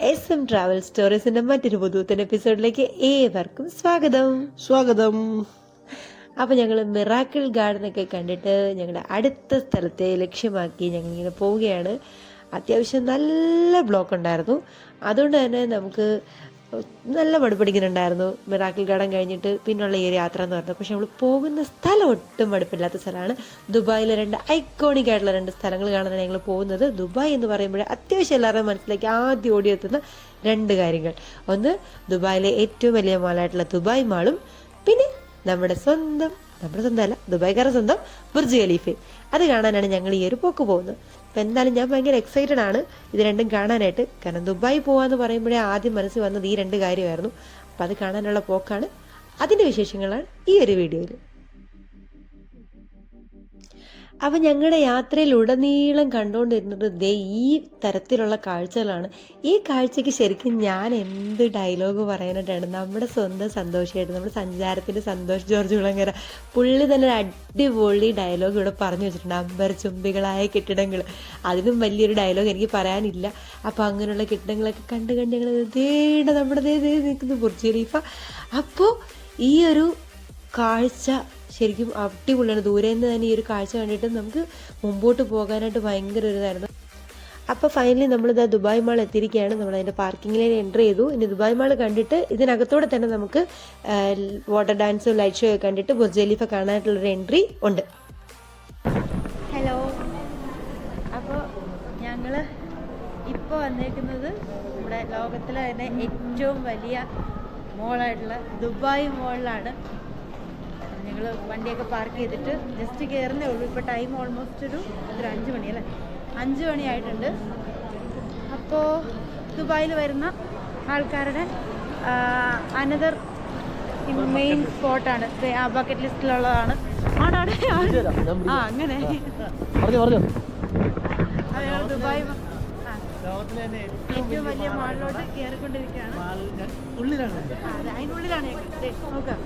S M travel സ്റ്റോറീസിന്റെ മറ്റൊരു പുതുത്തൻ എപ്പിസോഡിലേക്ക് ഏവർക്കും സ്വാഗതം. സ്വാഗതം. അപ്പൊ ഞങ്ങൾ മിറാക്കിൾ ഗാർഡൻ ഒക്കെ കണ്ടിട്ട് ഞങ്ങളുടെ അടുത്ത സ്ഥലത്തെ ലക്ഷ്യമാക്കി ഞങ്ങൾ ഇങ്ങനെ പോവുകയാണ്. അത്യാവശ്യം നല്ല ബ്ലോക്ക് ഉണ്ടായിരുന്നു. അതുകൊണ്ട് തന്നെ നമുക്ക് നല്ല മടുപ്പടിക്കുന്നുണ്ടായിരുന്നു മിറാക്കിൾ ഗാർഡൻ കഴിഞ്ഞിട്ട് പിന്നുള്ള ഈ യാത്ര എന്ന് പറഞ്ഞത്. പക്ഷെ നമ്മൾ പോകുന്ന സ്ഥലം ഒട്ടും മടുപ്പില്ലാത്ത സ്ഥലമാണ്. ദുബായിലെ രണ്ട് ഐക്കോണിക് ആയിട്ടുള്ള രണ്ട് സ്ഥലങ്ങൾ കാണാനാണ് ഞങ്ങൾ പോകുന്നത്. ദുബായ് എന്ന് പറയുമ്പോൾ അത്യാവശ്യം എല്ലാവരുടെയും മനസ്സിലേക്ക് ആദ്യം ഓടിയെത്തുന്ന രണ്ട് കാര്യങ്ങൾ. ഒന്ന് ദുബായിലെ ഏറ്റവും വലിയ മാളായിട്ടുള്ള ദുബായ് മാളും പിന്നെ നമ്മുടെ സ്വന്തം നമ്മുടെ സ്വന്തം അല്ല ദുബായ്ക്കാരുടെ സ്വന്തം ബുർജ് ഖലീഫ് അത് കാണാനാണ് ഞങ്ങൾ ഈ ഒരു പോക്ക് പോകുന്നത്. അപ്പം എന്തായാലും ഞാൻ ഭയങ്കര എക്സൈറ്റഡ് ആണ്. ഇത് രണ്ടും കാണാനായിട്ട്. കാരണം ദുബായ് പോകാമെന്ന് പറയുമ്പോഴേ ആദ്യം മനസ്സിൽ വന്നത് ഈ രണ്ട് കാര്യമായിരുന്നു. അപ്പോൾ അത് കാണാനുള്ള പോക്കാണ്. അതിന്റെ വിശേഷങ്ങളാണ് ഈ ഒരു വീഡിയോയിൽ അപ്പം ഞങ്ങളുടെ യാത്രയിൽ ഉടനീളം കണ്ടുകൊണ്ടിരുന്നത് ദേ ഈ തരത്തിലുള്ള കാഴ്ചകളാണ് ഈ കാഴ്ചയ്ക്ക് ശരിക്കും ഞാൻ എന്ത് ഡയലോഗ് പറയാനായിട്ടാണ് നമ്മുടെ സ്വന്തം സന്തോഷമായിട്ട് നമ്മുടെ സഞ്ചാരത്തിന്റെ സന്തോഷ് ജോർജ് കുളങ്ങര പുള്ളി തന്നെ ഒരു അടിപൊളി ഡയലോഗ് ഇവിടെ പറഞ്ഞു വെച്ചിട്ടുണ്ട് അമ്പർ ചുംബികളായ കെട്ടിടങ്ങൾ അതിനും വലിയൊരു ഡയലോഗ് എനിക്ക് പറയാനില്ല അപ്പോൾ അങ്ങനെയുള്ള കെട്ടിടങ്ങളൊക്കെ കണ്ട് കണ്ട് ഞങ്ങൾ ദേണ്ട നമ്മുടെ ദേ ദേ നിൽക്കുന്നു ബുർജ് ഖലീഫ അപ്പോൾ ഈ ഒരു കാഴ്ച ശരിക്കും അടിപൊളിയാണ്. ദൂരെ നിന്ന് തന്നെ ഈ ഒരു കാഴ്ച കണ്ടിട്ട് നമുക്ക് മുമ്പോട്ട് പോകാനായിട്ട് ഭയങ്കര ഒരു ഇതായിരുന്നു അപ്പോൾ ഫൈനലി നമ്മളിതാ ദുബായ് മാൾ എത്തിയിരിക്കുകയാണ്. നമ്മൾ അതിന്റെ പാർക്കിങ്ങിലേക്ക് എന്റർ ചെയ്തു. ഇനി ദുബായ് മാൾ കണ്ടിട്ട് ഇതിനകത്തോടെ തന്നെ നമുക്ക് വാട്ടർ ഡാൻസും ലൈറ്റ് ഷോ ഒക്കെ കണ്ടിട്ട് ബുർജ് ഖലീഫ കാണാനായിട്ടുള്ളൊരു എൻട്രി ഉണ്ട്. ഹലോ അപ്പോൾ ഞങ്ങൾ ഇപ്പോൾ വന്നേക്കുന്നത് നമ്മുടെ ലോകത്തിലെ തന്നെ ഏറ്റവും വലിയ മോളായിട്ടുള്ള ദുബായ് മോളിലാണ് ഞങ്ങൾ വണ്ടിയൊക്കെ പാർക്ക് ചെയ്തിട്ട് ജസ്റ്റ് കയറുന്നേ ഉള്ളൂ. ഇപ്പോൾ ടൈം ഓൾമോസ്റ്റ് ഒരു ഒരു അഞ്ച് മണി അല്ലേ? അഞ്ച് മണിയായിട്ടുണ്ട് അപ്പോൾ ദുബായിൽ വരുന്ന ആൾക്കാരുടെ അനദർ മെയിൻ സ്പോട്ടാണ് ആ ബക്കറ്റ് ലിസ്റ്റിലുള്ളതാണ് ആണാണ് ആ അങ്ങനെ. പറഞ്ഞു പറഞ്ഞു. അയാൾ ദുബായ് ലോകത്തിലെ തന്നെ ഏറ്റവും വലിയ മാളിലോട്ട് കയറിക്കൊണ്ടിരിക്കുകയാണ് ഉള്ളിലാണ്. അതിനുള്ളിലാണ്. ദേ, നോക്കാം.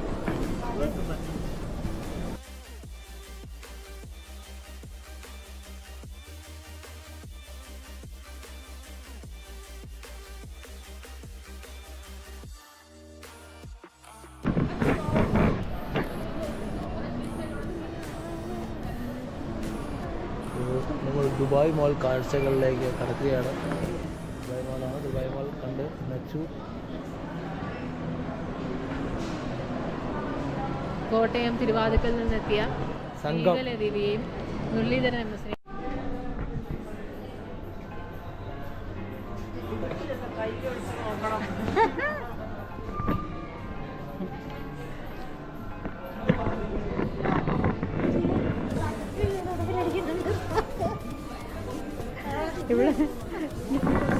നമ്മൾ ദുബായ് മോൾ കാഴ്ചകളിലേക്ക് കടക്കുകയാണ്. ദുബായ് മോളാണ് ദുബായ് മോൾ കണ്ട് നച്ചു. കോട്ടയം തിരുവാതിക്കൽ നിന്നെത്തിയ സംഘം. ദേവിയെയും മുരളീധരൻ എം എസ് ഇവിടെ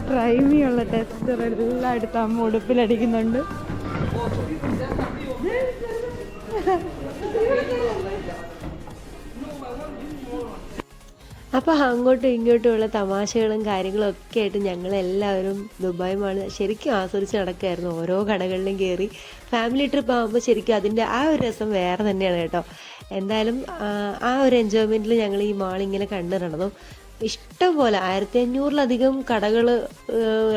ഡ്രൈവിയുള്ള ടെസ്റ്റർ എല്ലായിടത്തും അമ്മ ഉടുപ്പിലടിക്കുന്നുണ്ട് അപ്പോൾ അങ്ങോട്ടും ഇങ്ങോട്ടുമുള്ള തമാശകളും കാര്യങ്ങളും ഒക്കെ ആയിട്ട് ഞങ്ങളെല്ലാവരും ദുബായ് മാൾ ശരിക്കും ആസ്വദിച്ച് നടക്കുമായിരുന്നു ഓരോ കടകളിലും കയറി ഫാമിലി ട്രിപ്പ് ആകുമ്പോൾ ശരിക്കും അതിന്റെ ആ ഒരു രസം വേറെ തന്നെയാണ് കേട്ടോ. എന്തായാലും ആ, ആ ഒരു എൻജോയ്മെന്റിൽ ഞങ്ങൾ ഈ മാൾ ഇങ്ങനെ കണ്ടു നടന്നു. ഇഷ്ടം പോലെ ആയിരത്തി അഞ്ഞൂറിലധികം കടകൾ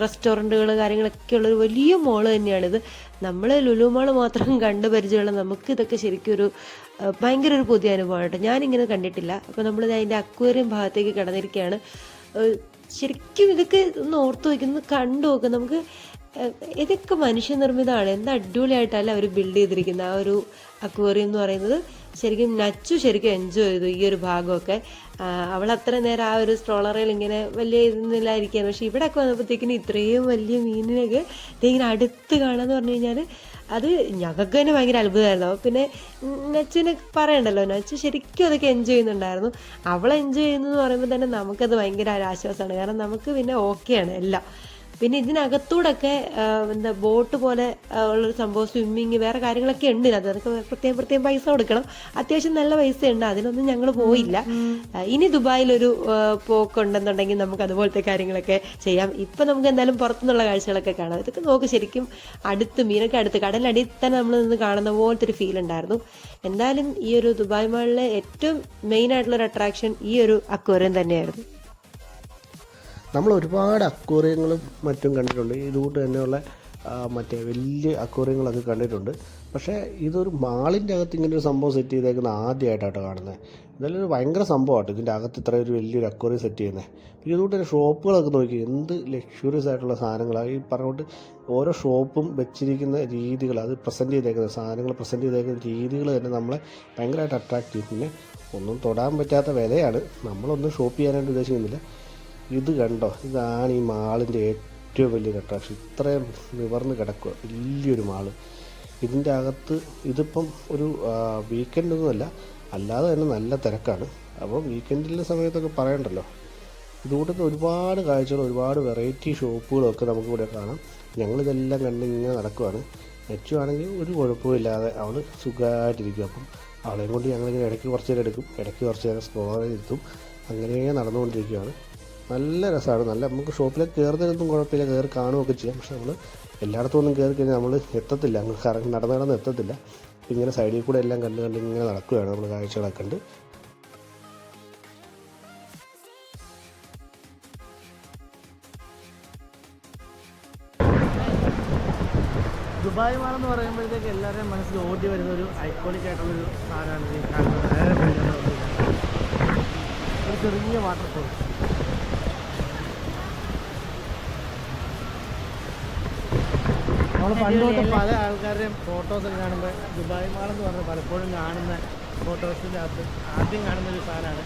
റെസ്റ്റോറന്റുകൾ കാര്യങ്ങളൊക്കെ ഉള്ളൊരു വലിയ മോൾ തന്നെയാണിത്. നമ്മൾ ലുലു മോൾ മാത്രം കണ്ടു പരിചയമുള്ള നമുക്ക് ഇതൊക്കെ ശരിക്കും ഒരു ഭയങ്കര ഒരു പുതിയ അനുഭവമാണ് കേട്ടോ ഞാനിങ്ങനെ കണ്ടിട്ടില്ല. അപ്പോൾ നമ്മൾ അതിന്റെ അക്വേറിയം ഭാഗത്തേക്ക് കടന്നിരിക്കുകയാണ് ശരിക്കും ഇതൊക്കെ ഒന്ന് ഓർത്ത് വയ്ക്കുന്നത് കണ്ടു നോക്കുക നമുക്ക് ഇതൊക്കെ മനുഷ്യനിർമ്മിതമാണ്. എന്ത് അടിപൊളിയായിട്ടല്ല അവർ ബിൽഡ് ചെയ്തിരിക്കുന്നത്. ആ ഒരു അക്വേറിയം എന്ന് പറയുന്നത്. ശരിക്കും നച്ചു ശരിക്കും എൻജോയ് ചെയ്തു ഈ ഒരു ഭാഗമൊക്കെ. അവൾ അത്ര നേരം ആ ഒരു സ്ട്രോളറിൽ ഇങ്ങനെ വലിയ ഇതൊന്നുമില്ലായിരിക്കുകയാണ് പക്ഷെ ഇവിടെ ഒക്കെ വന്നപ്പോഴത്തേക്കിനും ഇത്രയും വലിയ മീനിനൊക്കെ ഇങ്ങനെ അടുത്ത് കാണാന്ന് പറഞ്ഞു കഴിഞ്ഞാൽ അത് ഞങ്ങൾക്ക് തന്നെ ഭയങ്കര അത്ഭുതമായിരുന്നു. പിന്നെ നച്ചുവിനെ പറയണ്ടല്ലോ നച്ചു ശരിക്കും അതൊക്കെ എൻജോയ് ചെയ്യുന്നുണ്ടായിരുന്നു. അവൾ എൻജോയ് ചെയ്യുന്നതെന്ന് പറയുമ്പോൾ തന്നെ നമുക്കത് ഭയങ്കര ഒരു ആശ്വാസമാണ്. കാരണം നമുക്ക് പിന്നെ ഓക്കെയാണ് എല്ലാം. പിന്നെ ഇതിനകത്തൂടൊക്കെ ഒക്കെ എന്താ ബോട്ട് പോലെ ഉള്ള ഉള്ളൊരു സംഭവം സ്വിമ്മിങ് വേറെ കാര്യങ്ങളൊക്കെ ഉണ്ട് അത് അതൊക്കെ പ്രത്യേകം പ്രത്യേകം പൈസ കൊടുക്കണം. അത്യാവശ്യം നല്ല പൈസ ഉണ്ട് അതിനൊന്നും ഞങ്ങൾ പോയില്ല. ഇനി ദുബായിലൊരു പോക്കുണ്ടെന്നുണ്ടെങ്കിൽ നമുക്ക് അതുപോലത്തെ കാര്യങ്ങളൊക്കെ ചെയ്യാം. ഇപ്പം നമുക്ക് എന്തായാലും പുറത്തുനിന്നുള്ള കാഴ്ചകളൊക്കെ കാണാം. ഇതൊക്കെ നോക്ക് ശരിക്കും അടുത്ത് മീനൊക്കെ അടുത്ത് കടലടിയിൽ തന്നെ നമ്മൾ നിന്ന് കാണുന്ന പോലത്തെ ഒരു ഫീൽ ഉണ്ടായിരുന്നു. എന്തായാലും ഈ ഒരു ദുബായ് മാളിലെ ഏറ്റവും മെയിൻ ആയിട്ടുള്ള ഒരു അട്രാക്ഷൻ ഈ ഒരു അക്വേറിയം തന്നെയായിരുന്നു. നമ്മൾ ഒരുപാട് അക്വേറിയങ്ങളും മറ്റും കണ്ടിട്ടുണ്ട്. റൂട്ട് തന്നെയുള്ള മറ്റേ വലിയ അക്വേറിയങ്ങളൊക്കെ കണ്ടിട്ടുണ്ട്. പക്ഷേ ഇതൊരു മാളിന്റെ അകത്ത് ഇങ്ങനെ ഒരു സംഭവം സെറ്റ് ചെയ്തേക്കുന്ന ആദ്യമായിട്ടാണ് കാണുന്നത് ഇതെല്ലാം ഒരു ഭയങ്കര സംഭവമാണ് ഇതിന്റെ അകത്ത് ഇത്ര ഒരു വലിയൊരു അക്വേറിയം സെറ്റ് ചെയ്യുന്നത് പിന്നെ ഇതുകൊണ്ട് തന്നെ ഷോപ്പുകളൊക്കെ നോക്കി എന്ത് ലക്ഷൂറിയസ് ആയിട്ടുള്ള സാധനങ്ങളാണ് ഈ പറഞ്ഞുകൊണ്ട് ഓരോ ഷോപ്പും വെച്ചിരിക്കുന്ന രീതികൾ അത് പ്രസന്റ് ചെയ്തേക്കുന്ന സാധനങ്ങൾ പ്രസന്റ് ചെയ്തേക്കുന്ന രീതികൾ തന്നെ നമ്മളെ ഭയങ്കരമായിട്ട് അട്രാക്റ്റ് ചെയ്യും. പിന്നെ ഒന്നും തൊടാൻ പറ്റാത്ത വിലയാണ്. നമ്മളൊന്നും ഷോപ്പ് ചെയ്യാനായിട്ട് ഉദ്ദേശിക്കുന്നില്ല. ഇത് കണ്ടോ? ഇതാണ് ഈ മാളിന്റെ ഏറ്റവും വലിയ അട്രാക്ഷൻ ഇത്രയും നിവർന്ന് കിടക്കുക. വലിയൊരു മാൾ. ഇതിന്റെ അകത്ത് ഇതിപ്പം ഒരു വീക്കെൻഡ് ഒന്നുമല്ല അല്ലാതെ തന്നെ നല്ല തിരക്കാണ്. അപ്പോൾ വീക്കെൻഡിലെ സമയത്തൊക്കെ പറയണ്ടല്ലോ. ഇതുകൂടെ ഒരുപാട് കാഴ്ചകൾ ഒരുപാട് വെറൈറ്റി ഷോപ്പുകളൊക്കെ നമുക്കിവിടെ കാണാം. ഞങ്ങളിതെല്ലാം കണ്ട് ഇങ്ങനെ നടക്കുവാണ്. നെച്ചുവാണെങ്കിൽ ഒരു കുഴപ്പമില്ലാതെ അവൾ സുഖമായിട്ടിരിക്കും അപ്പം അവളെയും കൊണ്ട് ഞങ്ങളിങ്ങനെ ഇടയ്ക്ക് കുറച്ച് നേരം എടുക്കും. ഇടയ്ക്ക് കുറച്ച് നേരം സ്ക്രോൾ ചെയ്തിരുത്തും അങ്ങനെ നടന്നുകൊണ്ടിരിക്കുകയാണ് നല്ല രസമാണ്. നല്ല നമുക്ക് ഷോപ്പിലേക്ക് കയറുന്നതിനൊന്നും കുഴപ്പമില്ല. കയറി കാണുകയൊക്കെ ചെയ്യാം. പക്ഷെ നമ്മൾ എല്ലായിടത്തും ഒന്നും കയറി കഴിഞ്ഞാൽ നമ്മൾ എത്തത്തില്ല. അങ്ങ് കറങ്ങി നടന്ന് നടന്ന് എത്തത്തില്ല. ഇങ്ങനെ സൈഡിൽ കൂടെ എല്ലാം കണ്ട് കണ്ട് ഇങ്ങനെ നടക്കുകയാണ് നമ്മൾ കാഴ്ചകളൊക്കെ കണ്ട്. ദുബായ് മാൾ എന്ന് പറയുമ്പോഴത്തേക്ക് എല്ലാവരുടെയും മനസ്സിൽ ഓടി വരുന്ന ഒരു ഐക്കോണിക് സാധനമാണ് കാണുന്നത്. നേരെ ഫ്രണ്ടിലുള്ള ഒരു ഒരു ചെറിയ വാട്ടർഫോൾ നമ്മൾ പണ്ട് പല ആൾക്കാരുടെയും ഫോട്ടോസൊക്കെ കാണുമ്പോൾ ദുബായ് മാൾ എന്ന് പറഞ്ഞാൽ പലപ്പോഴും കാണുന്ന ഫോട്ടോസിന്റെ അകത്ത് ആദ്യം കാണുന്ന ഒരു സാധനമാണ്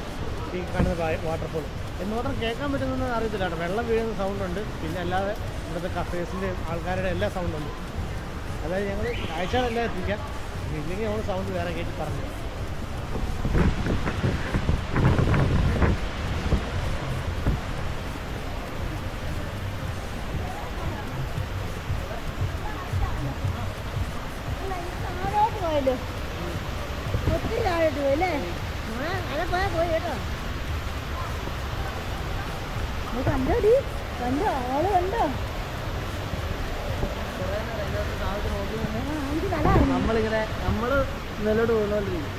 ഈ കാണുന്ന വാട്ടർഫോൾ എന്ന് മാത്രം കേൾക്കാൻ പറ്റുന്നതെന്ന് അറിയത്തില്ല കേട്ടോ. വെള്ളം വീഴുന്ന സൗണ്ട് ഉണ്ട്. പിന്നെ അല്ലാതെ ഇവിടുത്തെ കഫേസിന്റെ ആൾക്കാരുടെ എല്ലാ സൗണ്ടും ഉണ്ട്. അതായത് ഞങ്ങൾ കാഴ്ചകളെല്ലാം എത്തിക്കാം. ഇല്ലെങ്കിൽ നമ്മൾ സൗണ്ട് വേറെ കയറ്റി പറഞ്ഞു നിലോട് വീണോണ്ടിരിക്കും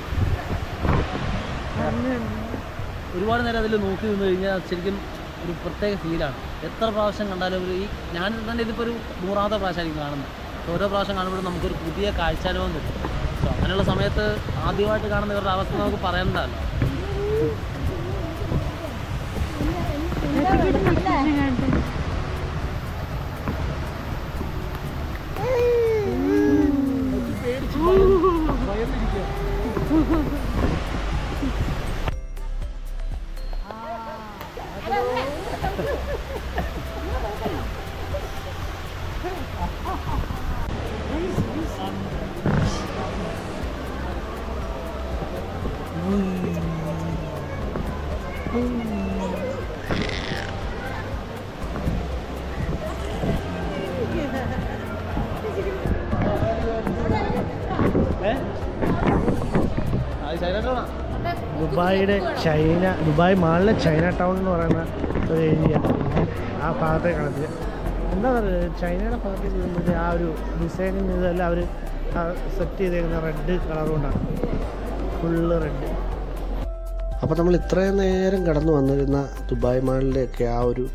ഒരുപാട് നേരം അതിൽ നോക്കി നിന്ന് കഴിഞ്ഞാൽ ശരിക്കും ഒരു പ്രത്യേക ഫീലാണ് എത്ര പ്രാവശ്യം കണ്ടാലും ഒരു ഈ ഞാൻ തന്നെ ഇതിപ്പോൾ ഒരു നൂറാമത്തെ പ്രാവശ്യമായിരിക്കും കാണുന്നത്. ഓരോ പ്രാവശ്യം കാണുമ്പോഴും നമുക്കൊരു പുതിയ കാഴ്ചാനുഭവം കിട്ടും. സോ അങ്ങനെയുള്ള സമയത്ത് ആദ്യമായിട്ട് കാണുന്ന ഇവരുടെ അവസ്ഥ നമുക്ക് പറയേണ്ടതല്ലോ. എന്താ പറഞ്ഞില്ലേ? അത് ദുബായിയുടെ ചൈന ദുബായ് മാളിലെ ചൈന ടൗൺ എന്ന് പറയുന്ന ഒരു ഏരിയ. ആ ഭാഗത്തെ കാണത്തില്ല. എന്താ പറയുക ചൈനയുടെ ഭാഗത്ത് ചെയ്യുന്നത് ആ ഒരു ഡിസൈനിങ് ഇതെല്ലാം അവർ സെറ്റ് ചെയ്തേക്കുന്ന റെഡ് കളർ കൊണ്ടാണ്. ഫുള്ള് റെഡ് അപ്പോൾ നമ്മൾ ഇത്രയും നേരം കടന്നു വന്നിരുന്ന ദുബായ് മാളിന്റെയൊക്കെ ആ ഒരു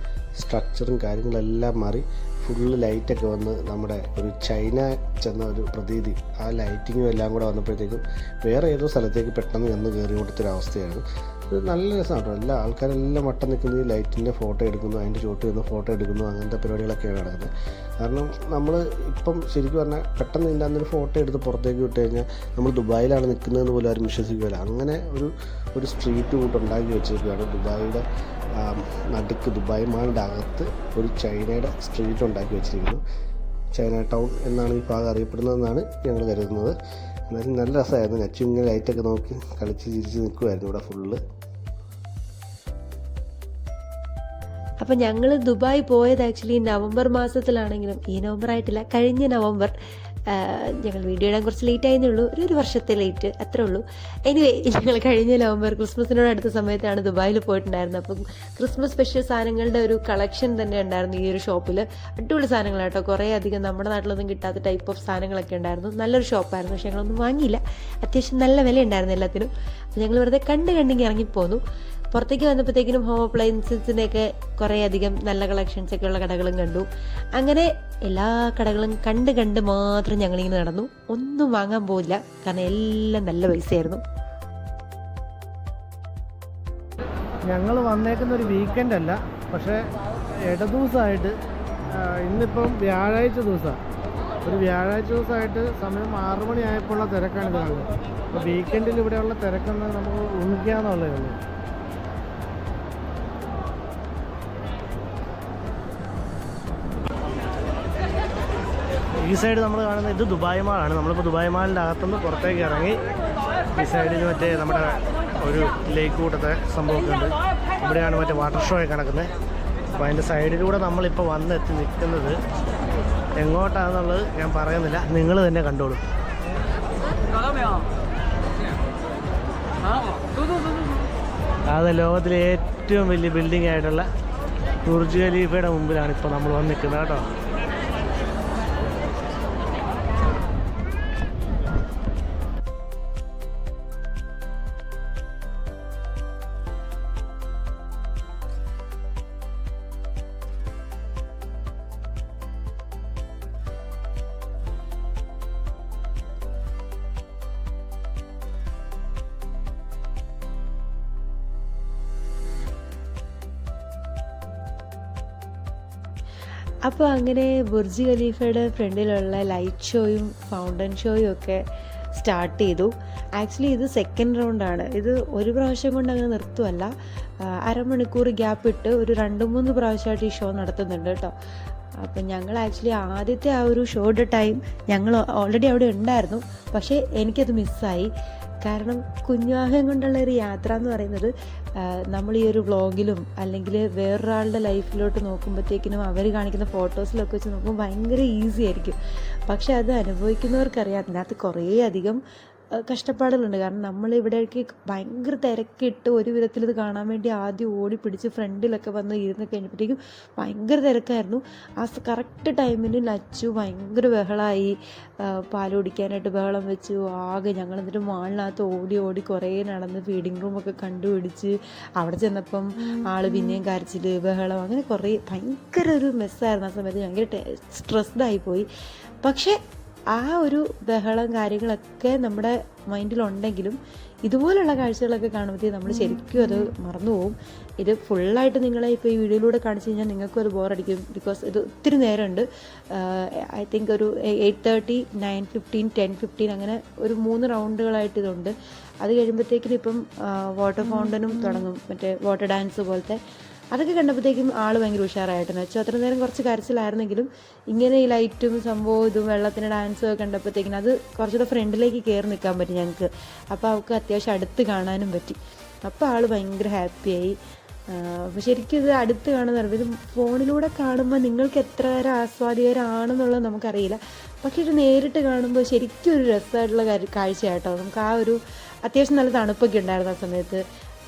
സ്ട്രക്ചറും കാര്യങ്ങളെല്ലാം മാറി. ഫുള്ള് ലൈറ്റൊക്കെ വന്ന് നമ്മുടെ ഒരു ചൈന ചെന്ന ഒരു പ്രതീതി. ആ ലൈറ്റിങ്ങും എല്ലാം കൂടെ വന്നപ്പോഴത്തേക്കും വേറെ ഏതോ സ്ഥലത്തേക്ക് പെട്ടെന്ന് ചെന്ന് കയറി കൊടുത്തൊരവസ്ഥയാണ് ഇത് നല്ല രസമാണ് കേട്ടോ. എല്ലാ ആൾക്കാരെല്ലാം വട്ടം നിൽക്കുന്നത് ഈ ലൈറ്റിന്റെ ഫോട്ടോ എടുക്കുന്നു. അതിന്റെ ചോട്ട് നിന്ന് ഫോട്ടോ എടുക്കുന്നു. അങ്ങനത്തെ പരിപാടികളൊക്കെയാണ് നടക്കുന്നത്. കാരണം നമ്മൾ ഇപ്പം ശരിക്കും പറഞ്ഞാൽ പെട്ടെന്ന് ഇതിന്റെ അന്നൊരു ഫോട്ടോ എടുത്ത് പുറത്തേക്ക് വിട്ട് കഴിഞ്ഞാൽ നമ്മൾ ദുബായിലാണ് നിൽക്കുന്നതെന്ന് പോലും ആരും വിശ്വസിക്കില്ല അങ്ങനെ ഒരു ഒരു സ്ട്രീറ്റ് കൂട്ട് ഉണ്ടാക്കി വെച്ചിരിക്കുകയാണ് ദുബായിയുടെ നടുക്ക് ദുബായ് മാളിന്റെ അകത്ത് ഒരു ചൈനയുടെ സ്ട്രീറ്റ് ഉണ്ടാക്കി വെച്ചിരിക്കുന്നു. ചൈന ടൗൺ എന്നാണ് ഈ ഭാഗം അറിയപ്പെടുന്നതെന്നാണ് ഞങ്ങൾ കരുതുന്നത്. എന്നാലും നല്ല രസമായിരുന്നു. നച്ചു ഇങ്ങനെ ലൈറ്റൊക്കെ നോക്കി കളിച്ച് ചിരിച്ച് നിൽക്കുമായിരുന്നു ഇവിടെ ഫുള്ള് അപ്പം ഞങ്ങൾ ദുബായ് പോയത് ആക്ച്വലി നവംബർ മാസത്തിലാണെങ്കിലും ഈ നവംബർ ആയിട്ടില്ല കഴിഞ്ഞ നവംബർ ഞങ്ങൾ വീഡിയോ ഇടാൻ കുറച്ച് ലേറ്റ് ആയതേ ഉള്ളൂ. ഒരു ഒരു വർഷത്തെ ലേറ്റ് അത്രേ ഉള്ളൂ. എനിവേ ഞങ്ങൾ കഴിഞ്ഞ നവംബർ ക്രിസ്മസിനോട് അടുത്ത സമയത്താണ് ദുബായിൽ പോയിട്ടുണ്ടായിരുന്നത്. അപ്പം ക്രിസ്മസ് സ്പെഷ്യൽ സാധനങ്ങളുടെ ഒരു കളക്ഷൻ തന്നെ ഉണ്ടായിരുന്നു ഈ ഒരു ഷോപ്പിൽ അടിപൊളി സാധനങ്ങളാട്ടോ. കുറേ അധികം നമ്മുടെ നാട്ടിലൊന്നും കിട്ടാത്ത ടൈപ്പ് ഓഫ് സാധനങ്ങളൊക്കെ ഉണ്ടായിരുന്നു. നല്ലൊരു ഷോപ്പായിരുന്നു പക്ഷെ ഞങ്ങളൊന്നും വാങ്ങിയില്ല. അത്യാവശ്യം നല്ല വില ഉണ്ടായിരുന്നു എല്ലാത്തിനും. അപ്പോൾ ഞങ്ങൾ വെറുതെ കണ്ട് കണ്ടിങ്ങി ഇറങ്ങിപ്പോന്നു. പുറത്തേക്ക് വന്നപ്പോഴത്തേക്കിനും ഹോം കുറേ അധികം നല്ല കളക്ഷൻസ് ഒക്കെ ഉള്ള കടകളും കണ്ടു. അങ്ങനെ എല്ലാ കടകളും കണ്ട് കണ്ട് മാത്രം ഞങ്ങളിങ്ങനെ നടന്നു. ഒന്നും വാങ്ങാൻ പോയില്ല കാരണം എല്ലാം നല്ല പൈസയായിരുന്നു. ഞങ്ങൾ വന്നേക്കുന്ന ഒരു വീക്കെൻഡ് അല്ല. പക്ഷേ ഇടദിവസമായിട്ട് ഇന്നിപ്പം വ്യാഴാഴ്ച ദിവസമാണ് ഒരു വ്യാഴാഴ്ച ദിവസമായിട്ട് സമയം ആറു മണി ഉള്ള തിരക്കാണ് ഇതാണ് അപ്പോൾ വീക്കെൻഡിൽ ഇവിടെയുള്ള തിരക്കെന്ന് നമുക്ക് ഊഹിക്കാന്നുള്ളതേ ഉള്ളൂ. ഈ സൈഡ് നമ്മൾ കാണുന്നത് ഇത് ദുബായ് മാളാണ് നമ്മളിപ്പോൾ ദുബായ് മാളിന്റെ അകത്തുനിന്ന് പുറത്തേക്ക് ഇറങ്ങി ഈ സൈഡിൽ മറ്റേ നമ്മുടെ ഒരു ലേക്ക് കൂട്ടത്തെ സംഭവമൊക്കെ ഉണ്ട്. ഇവിടെയാണ് മറ്റേ വാട്ടർ ഷോ ഒക്കെ നടക്കുന്നത് അപ്പോൾ അതിന്റെ സൈഡിലൂടെ നമ്മളിപ്പോൾ വന്നെത്തി നിൽക്കുന്നത് എങ്ങോട്ടാണെന്നുള്ളത് ഞാൻ പറയുന്നില്ല. നിങ്ങൾ തന്നെ കണ്ടോളൂ. അത് ലോകത്തിലെ ഏറ്റവും വലിയ ബിൽഡിംഗ് ആയിട്ടുള്ള ബുർജ് ഖലീഫയുടെ മുമ്പിലാണ് ഇപ്പോൾ നമ്മൾ വന്നിരിക്കുന്നത് കേട്ടോ. അപ്പോൾ അങ്ങനെ ബുർജ് ഖലീഫയുടെ ഫ്രണ്ടിലുള്ള ലൈറ്റ് ഷോയും ഫൗണ്ടൻ ഷോയും ഒക്കെ സ്റ്റാർട്ട് ചെയ്തു. ആക്ച്വലി ഇത് സെക്കൻഡ് റൗണ്ടാണ് ഇത് ഒരു പ്രാവശ്യം കൊണ്ട് അങ്ങനെ നിർത്തുമല്ല അരമണിക്കൂർ ഗ്യാപ്പ് ഇട്ട് ഒരു രണ്ട് മൂന്ന് പ്രാവശ്യമായിട്ട് ഈ ഷോ നടത്തുന്നുണ്ട് കേട്ടോ. അപ്പം ഞങ്ങൾ ആക്ച്വലി ആദ്യത്തെ ആ ഒരു ഷോയുടെ ടൈം ഞങ്ങൾ ഓൾറെഡി അവിടെ ഉണ്ടായിരുന്നു. പക്ഷേ എനിക്കത് മിസ്സായി. കാരണം കുഞ്ഞുവാഹം കൊണ്ടുള്ള ഒരു യാത്ര എന്ന് പറയുന്നത് നമ്മൾ ഈ ഒരു വ്ളോഗിലും അല്ലെങ്കിൽ വേറൊരാളുടെ ലൈഫിലോട്ട് നോക്കുമ്പോഴത്തേക്കിനും അവർ കാണിക്കുന്ന ഫോട്ടോസിലൊക്കെ വെച്ച് നോക്കുമ്പോൾ ഭയങ്കര ഈസി ആയിരിക്കും. പക്ഷെ അത് അനുഭവിക്കുന്നവർക്കറിയാം അതിനകത്ത് കുറേ അധികം കഷ്ടപ്പാടുകളുണ്ട്. കാരണം നമ്മൾ ഇവിടേക്ക് ഭയങ്കര തിരക്കിട്ട് ഒരു വിധത്തിൽ ഇത് കാണാൻ വേണ്ടി ആദ്യം ഓടി പിടിച്ച് ഫ്രണ്ടിലൊക്കെ വന്ന് ഇരുന്ന് കഴിഞ്ഞപ്പോഴത്തേക്കും ഭയങ്കര തിരക്കായിരുന്നു. ആ കറക്റ്റ് ടൈമിന് നച്ചു ഭയങ്കര ബഹളമായി പാൽ കുടിക്കാനായിട്ട് ബഹളം വെച്ചു. ആകെ ഞങ്ങൾ എന്നിട്ട് മാളിനകത്ത് ഓടി ഓടി കുറേ നടന്ന് ഫീഡിങ് റൂമൊക്കെ കണ്ടുപിടിച്ച് അവിടെ ചെന്നപ്പം ആൾ പിന്നെയും കരച്ചിൽ ബഹളം അങ്ങനെ കുറേ ഭയങ്കര ഒരു മെസ്സായിരുന്നു ആ സമയത്ത്. ഭയങ്കര സ്ട്രെസ്ഡായി പോയി. പക്ഷേ ആ ഒരു ബഹളം കാര്യങ്ങളൊക്കെ നമ്മുടെ മൈൻഡിലുണ്ടെങ്കിലും ഇതുപോലുള്ള കാഴ്ചകളൊക്കെ കാണുമ്പോഴത്തേക്ക് നമ്മൾ ശരിക്കും അത് മറന്നുപോകും ഇത് ഫുള്ളായിട്ട് നിങ്ങളെ ഇപ്പോൾ ഈ വീഡിയോയിലൂടെ കാണിച്ചു കഴിഞ്ഞാൽ നിങ്ങൾക്കും അത് ബോറടിക്കും. ബിക്കോസ് ഇത് ഒത്തിരി നേരമുണ്ട്. ഐ തിങ്ക് ഒരു eight thirty nine fifteen ten fifteen അങ്ങനെ ഒരു മൂന്ന് റൗണ്ടുകളായിട്ട് ഇതുണ്ട്. അത് കഴിയുമ്പോഴത്തേക്കിനും ഇപ്പം വാട്ടർ ഫൗണ്ടനും തുടങ്ങും. മറ്റേ വാട്ടർ ഡാൻസ് പോലത്തെ. അതൊക്കെ കണ്ടപ്പോഴത്തേക്കും ആൾ ഭയങ്കര ഉഷാറായിട്ടെന്ന് വെച്ചാൽ അത്ര നേരം കുറച്ച് കരച്ചിലായിരുന്നെങ്കിലും ഇങ്ങനെ ഈ ലൈറ്റും സംഭവം ഇതും വെള്ളത്തിന് ഡാൻസും ഒക്കെ കണ്ടപ്പോഴത്തേക്കിനും അത് കുറച്ചുകൂടെ ഫ്രണ്ടിലേക്ക് കയറി നിൽക്കാൻ പറ്റി ഞങ്ങൾക്ക്. അപ്പോൾ അവൾക്ക് അത്യാവശ്യം അടുത്ത് കാണാനും പറ്റി. അപ്പോൾ ആൾ ഭയങ്കര ഹാപ്പിയായി. ശരിക്കും ഇത് അടുത്ത് കാണുന്ന ഇത് ഫോണിലൂടെ കാണുമ്പോൾ നിങ്ങൾക്ക് എത്ര നേരം ആസ്വാദികരാണെന്നുള്ളത് നമുക്കറിയില്ല. പക്ഷേ ഇത് നേരിട്ട് കാണുമ്പോൾ ശരിക്കും ഒരു രസമായിട്ടുള്ള കാഴ്ചയാട്ടോ. നമുക്ക് ആ ഒരു അത്യാവശ്യം നല്ല തണുപ്പൊക്കെ ഉണ്ടായിരുന്നു ആ സമയത്ത്.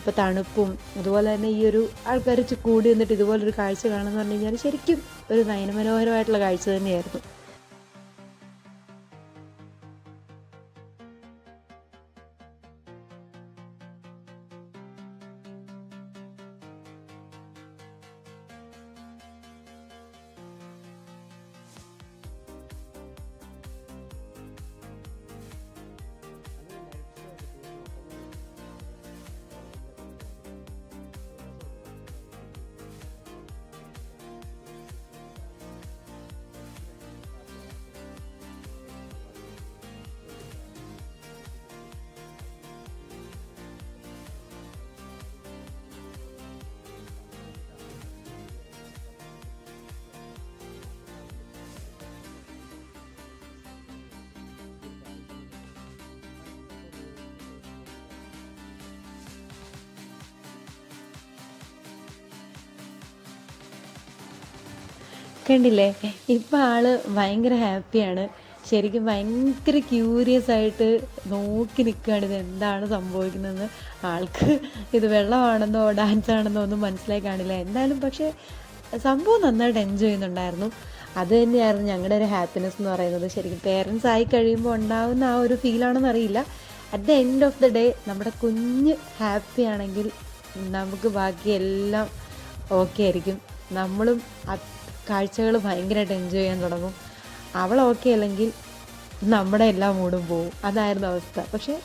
ഇപ്പോൾ തണുപ്പും അതുപോലെ തന്നെ ഈ ഒരു ആൾക്കാർ കൂടി നിന്നിട്ട് ഇതുപോലൊരു കാഴ്ച കാണുമെന്ന് പറഞ്ഞു കഴിഞ്ഞാൽ ശരിക്കും ഒരു നയനമനോഹരമായിട്ടുള്ള കാഴ്ച തന്നെയായിരുന്നു. കണ്ടില്ലേ ഇപ്പം ആൾ ഭയങ്കര ഹാപ്പിയാണ് ശരിക്കും ഭയങ്കര ക്യൂരിയസ് ആയിട്ട് നോക്കി നിൽക്കുകയാണ് ഇത് എന്താണ് സംഭവിക്കുന്നതെന്ന്. ആൾക്ക് ഇത് വെള്ളമാണെന്നോ ഡാൻസ് ആണെന്നോ ഒന്നും മനസ്സിലായി കാണില്ല. എന്തായാലും പക്ഷേ സംഭവം നന്നായിട്ട് എൻജോയ് ചെയ്യുന്നുണ്ടായിരുന്നു. അത് തന്നെയായിരുന്നു ഞങ്ങളുടെ ഒരു ഹാപ്പിനെസ് എന്ന് പറയുന്നത്. ശരിക്കും പേരൻസ് ആയി കഴിയുമ്പോൾ ഉണ്ടാകുന്ന ആ ഒരു ഫീലാണെന്ന് അറിയില്ല. At the end of the day നമ്മുടെ കുഞ്ഞ് ഹാപ്പി ആണെങ്കിൽ നമുക്ക് ബാക്കി എല്ലാം ഓക്കെ ആയിരിക്കും. നമ്മളും കാഴ്ചകൾ ഭയങ്കരമായിട്ട് എൻജോയ് ചെയ്യാൻ തുടങ്ങും. അവൾ ഓക്കെ അല്ലെങ്കിൽ നമ്മുടെ എല്ലാ മൂഡും പോവും. അതായിരുന്നു അവസ്ഥ. പക്ഷേ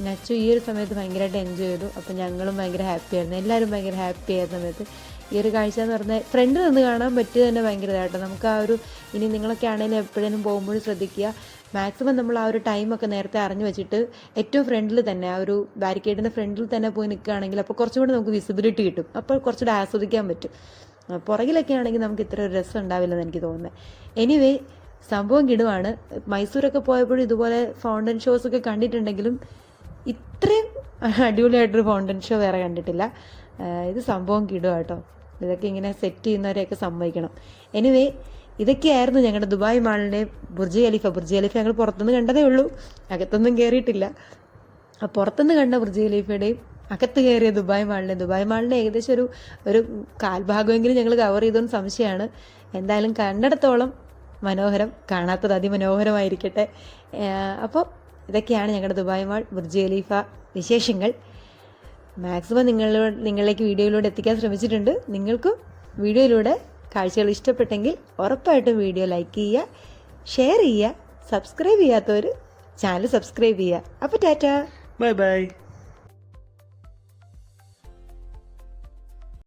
നച്ചു ഈ ഒരു സമയത്ത് ഭയങ്കരമായിട്ട് എൻജോയ് ചെയ്തു. അപ്പോൾ ഞങ്ങളും ഭയങ്കര ഹാപ്പി ആയിരുന്നു. എല്ലാവരും ഭയങ്കര ഹാപ്പി ആയ സമയത്ത്. ഈ ഒരു കാഴ്ച എന്ന് പറഞ്ഞാൽ ഫ്രണ്ടിൽ നിന്ന് കാണാൻ പറ്റിയത് തന്നെ ഭയങ്കര ഇതായിട്ട് നമുക്ക് ആ ഒരു ഇനി നിങ്ങളൊക്കെ ആണെങ്കിലും എപ്പോഴേലും പോകുമ്പോഴും ശ്രദ്ധിക്കുക. മാക്സിമം നമ്മൾ ആ ഒരു ടൈമൊക്കെ നേരത്തെ അറിഞ്ഞു വെച്ചിട്ട് ഏറ്റവും ഫ്രണ്ടിൽ തന്നെ ആ ഒരു ബാരിക്കേഡിന്റെ ഫ്രണ്ടിൽ തന്നെ പോയി നിൽക്കുകയാണെങ്കിൽ അപ്പോൾ കുറച്ചും കൂടി നമുക്ക് വിസിബിലിറ്റി കിട്ടും. അപ്പോൾ കുറച്ചുകൂടി ആസ്വദിക്കാൻ പറ്റും. പുറകിലൊക്കെ ആണെങ്കിൽ നമുക്ക് ഇത്ര ഒരു രസം ഉണ്ടാവില്ലെന്ന് എനിക്ക് തോന്നുന്നത് എനിവേ സംഭവം കിടുവാണ്. മൈസൂരൊക്കെ പോയപ്പോഴും ഇതുപോലെ ഫൗണ്ടൻ ഷോസ് ഒക്കെ കണ്ടിട്ടുണ്ടെങ്കിലും ഇത്രയും അടിപൊളിയായിട്ടൊരു ഫൗണ്ടൻ ഷോ വേറെ കണ്ടിട്ടില്ല. ഇത് സംഭവം കിടുക കേട്ടോ. ഇതൊക്കെ ഇങ്ങനെ സെറ്റ് ചെയ്യുന്നവരെയൊക്കെ സമ്മതിക്കണം. എനിവേ ഇതൊക്കെയായിരുന്നു ഞങ്ങളുടെ ദുബായ് മാളിന്റെ ബുർജ് ഖലീഫ. ബുർജ് ഖലീഫ ഞങ്ങൾ പുറത്തുനിന്ന് കണ്ടതേ ഉള്ളൂ. അകത്തൊന്നും കയറിയിട്ടില്ല പുറത്തുനിന്ന് കണ്ട ബുർജ് ഖലീഫയുടെയും അകത്ത് കയറിയ ദുബായ് മാളിനെ ദുബായ് മാളിന് ഏകദേശം ഒരു ഒരു കാൽഭാഗമെങ്കിലും ഞങ്ങൾ കവർ ചെയ്തോന്ന് സംശയമാണ് എന്തായാലും കണ്ടിടത്തോളം മനോഹരം കാണാത്തത് അതിമനോഹരമായിരിക്കട്ടെ. അപ്പോൾ ഇതൊക്കെയാണ് ഞങ്ങളുടെ ദുബായ് മാൾ ബുർജ് ഖലീഫ വിശേഷങ്ങൾ. മാക്സിമം നിങ്ങളോട് നിങ്ങളിലേക്ക് വീഡിയോയിലൂടെ എത്തിക്കാൻ ശ്രമിച്ചിട്ടുണ്ട്. നിങ്ങൾക്കും വീഡിയോയിലൂടെ കാഴ്ചകൾ ഇഷ്ടപ്പെട്ടെങ്കിൽ ഉറപ്പായിട്ടും വീഡിയോ ലൈക്ക് ചെയ്യുക ഷെയർ ചെയ്യുക സബ്സ്ക്രൈബ് ചെയ്യാത്തവർ ചാനൽ സബ്സ്ക്രൈബ് ചെയ്യുക. അപ്പോൾ ടാറ്റാ. Bye bye.